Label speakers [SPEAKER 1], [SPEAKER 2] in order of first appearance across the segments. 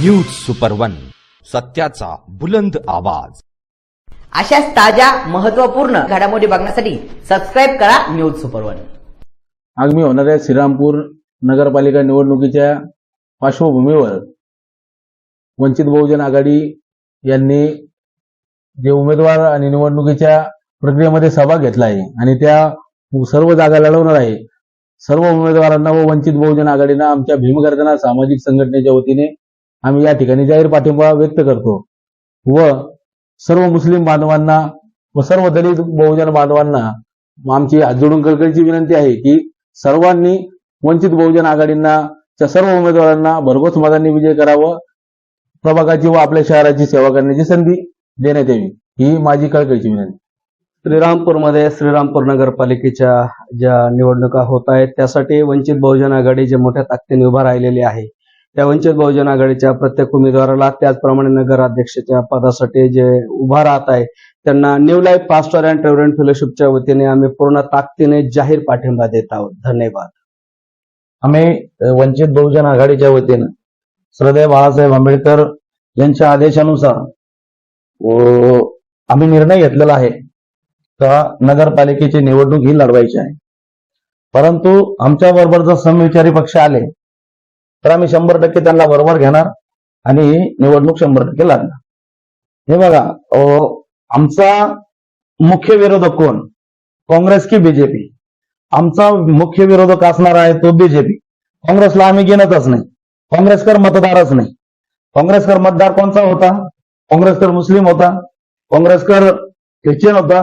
[SPEAKER 1] News super one सत्याचा बुलंद आवाज.
[SPEAKER 2] अशाच ताज्या महत्त्वपूर्ण घडामोडी बघण्यासाठी सबस्क्राईब करा न्यूज सुपर वन
[SPEAKER 3] आगामी होणाऱ्या श्रीरामपूर नगरपालिका निवडणुकीच्या पार्श्वभूमीवर. वंचित बहुजन आघाडी यांनी जे उमेदवार आणि निवडणुकीच्या प्रक्रियेमध्ये सहभाग घेतला आहे आणि त्या सर्व जागा लढवणार आहे. सर्व उमेदवारांना व वंचित बहुजन आघाडीनं आमच्या भीमगर्जना सामाजिक संघटनेच्या वतीने आम्ही या ठिकाणी जाहीर पाठिंबा व्यक्त करतो. व सर्व मुस्लिम बांधवांना व सर्व दलित बहुजन बांधवांना आमची हात जोडून कळकळीची विनंती आहे की सर्वांनी वंचित बहुजन आघाडींना त्या सर्व उमेदवारांना भरघोस मतांनी विजय करावं प्रभागाची व आपल्या शहराची सेवा करण्याची संधी देण्यात यावी ही माझी कळकळीची विनंती.
[SPEAKER 4] श्रीरामपूरमध्ये श्रीरामपूर नगरपालिकेच्या ज्या निवडणुका होत आहेत त्यासाठी वंचित बहुजन आघाडी जे मोठ्या ताकदीने उभा राहिलेली आहे त्या वंचित बहुजन आघाडीच्या प्रत्येक उमेदवाराला त्याचप्रमाणे नगराध्यक्षाच्या पदासाठी जे उभा राहत आहे त्यांना न्यू लाईफ पास्टर अँड ट्रेव्हरंट फेलोशिपच्या वतीने आम्ही पूर्ण ताकदीने जाहीर पाठिंबा देत आहोत. धन्यवाद.
[SPEAKER 3] आम्ही वंचित बहुजन आघाडीच्या वतीनं श्रद्धेय बाळासाहेब आंबेडकर यांच्या आदेशानुसार आम्ही निर्णय घेतलेला आहे का नगरपालिकेची निवडणूक ही लढवायची आहे. परंतु आमच्या बरोबर जर समविचारी पक्ष आले तर आम्ही शंभर टक्के त्यांना बरोबर घेणार आणि निवडणूक शंभर टक्के लढणार हे बघा आमचा मुख्य विरोधक कोण? काँग्रेस की बीजेपी आमचा मुख्य विरोधक असणार आहे तो बीजेपी काँग्रेसला आम्ही घेणतच नाही. काँग्रेसकर मतदारच नाही. काँग्रेसकर मतदार कोणचा होता? काँग्रेसकर मुस्लिम होता. काँग्रेसकर ख्रिश्चन होता.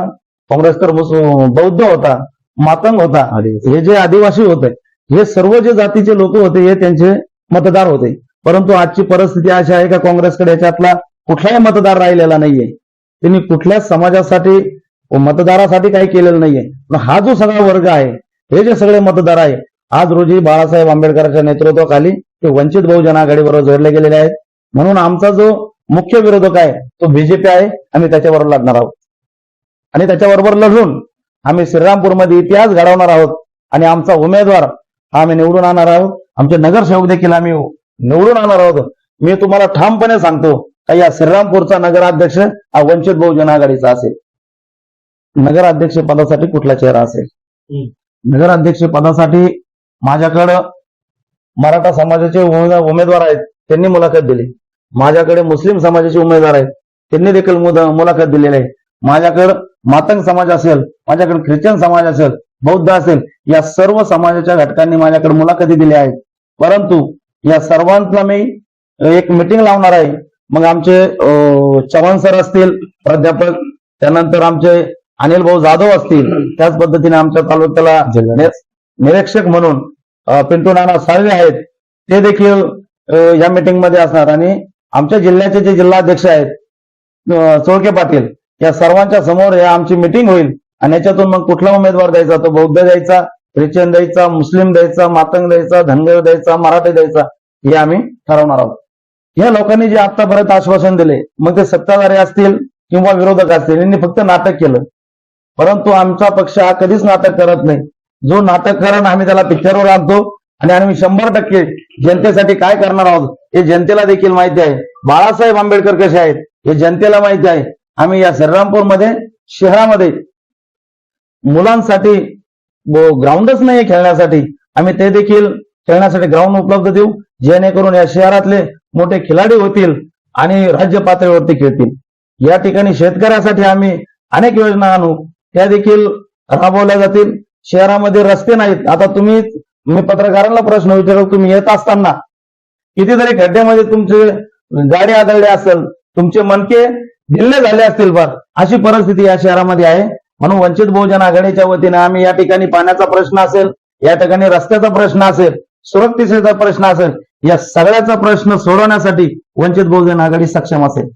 [SPEAKER 3] काँग्रेसकर बौद्ध होता. मातंग होता. हे जे आदिवासी होते हे सर्व जे जातीचे लोक होते हे त्यांचे मतदार होते. परंतु आजची परिस्थिती अशी आहे का काँग्रेसकडे याच्यातला कुठलाही मतदार राहिलेला नाहीये. त्यांनी कुठल्याच समाजासाठी मतदारासाठी काही केलेलं नाहीये. हा जो सगळा वर्ग आहे हे जे सगळे मतदार आहे आज रोजी बाळासाहेब आंबेडकरांच्या नेतृत्वाखाली ते वंचित बहुजन आघाडीबरोबर जोडले गेलेले आहेत. म्हणून आमचा जो मुख्य विरोधक आहे तो बीजेपी आहे. आम्ही त्याच्याबरोबर लढणार आहोत. आणि त्याच्याबरोबर लढून आम्ही श्रीरामपूरमध्ये इतिहास घडवणार आहोत. आणि आमचा उमेदवार आम्ही निवडून आणणार आहोत. आमचे नगरसेवक देखील आम्ही निवडून आणणार आहोत. मी तुम्हाला ठामपणे सांगतो का या श्रीरामपूरचा नगराध्यक्ष हा वंचित बहुजन आघाडीचा असेल. नगराध्यक्ष पदासाठी कुठला चेहरा असेल? नगराध्यक्ष पदासाठी माझ्याकडं मराठा समाजाचे उमेदवार आहेत त्यांनी मुलाखत दिली. माझ्याकडे मुस्लिम समाजाचे उमेदवार आहेत त्यांनी देखील मुलाखत दिलेली आहे. माझ्याकडं मातंग समाज असेल माझ्याकडे ख्रिश्चन समाज असेल बौद्ध असेल या सर्व समाजाच्या घटकांनी माझ्याकडे मुलाखती दिल्या आहेत. परंतु या सर्वांना मी एक मिटिंग लावणार आहे. मग आमचे चव्हाण सर असतील प्राध्यापक त्यानंतर आमचे अनिल भाऊ जाधव असतील त्याच पद्धतीने आमच्या तालुक्याला निरीक्षक म्हणून पिंटू नाना साळवे आहेत. ते देखील या मीटिंगमध्ये असणार. आणि आमच्या जिल्ह्याचे जे जिल्हाध्यक्ष आहेत चोळके पाटील या सर्वांच्या समोर या आमची मिटिंग होईल. आणि याच्यातून मग कुठला उमेदवार द्यायचा? तो बौद्ध द्यायचा ख्रिश्चन द्यायचा मुस्लिम द्यायचा मातंग द्यायचा धनगर द्यायचा मराठी द्यायचा हे आम्ही ठरवणार आहोत. या लोकांनी जे आतापर्यंत आश्वासन दिले मग ते सत्ताधारी असतील किंवा विरोधक असतील यांनी फक्त नाटक केलं. परंतु आमचा पक्ष हा कधीच नाटक करत नाही. जो नाटक करण आम्ही त्याला पिक्चरवर आणतो आणि आम्ही शंभर टक्के जनतेसाठी काय करणार आहोत हे जनतेला देखील माहिती आहे. बाळासाहेब आंबेडकर कसे आहेत हे जनतेला माहिती आहे. आम्ही या श्रीरामपूरमध्ये शहरामध्ये मुलांसाठी ग्राउंडच नाही खेळण्यासाठी. आम्ही ते देखील खेळण्यासाठी ग्राउंड उपलब्ध देऊ जेणेकरून या शहरातले मोठे खिलाडी होतील आणि राज्य पातळीवरती खेळतील. या ठिकाणी शेतकऱ्यासाठी आम्ही अनेक योजना आणू. त्या देखील राबवल्या जातील. शहरामध्ये रस्ते नाहीत. आता तुम्ही मी पत्रकारांना प्रश्न विचारू तुम्ही येत असताना कितीतरी खड्ड्यामध्ये तुमचे गाडी आदळली असेल तुमचे मनके ढिल्ले झाले असतील बर. अशी परिस्थिती या शहरामध्ये आहे. म्हणून वंचित बहुजन आघाडीच्या वतीने आम्ही या ठिकाणी पाण्याचा प्रश्न असेल या ठिकाणी रस्त्याचा प्रश्न असेल सुरक्षितेचा प्रश्न असेल या सगळ्याचा प्रश्न सोडवण्यासाठी वंचित बहुजन आघाडी सक्षम असेल.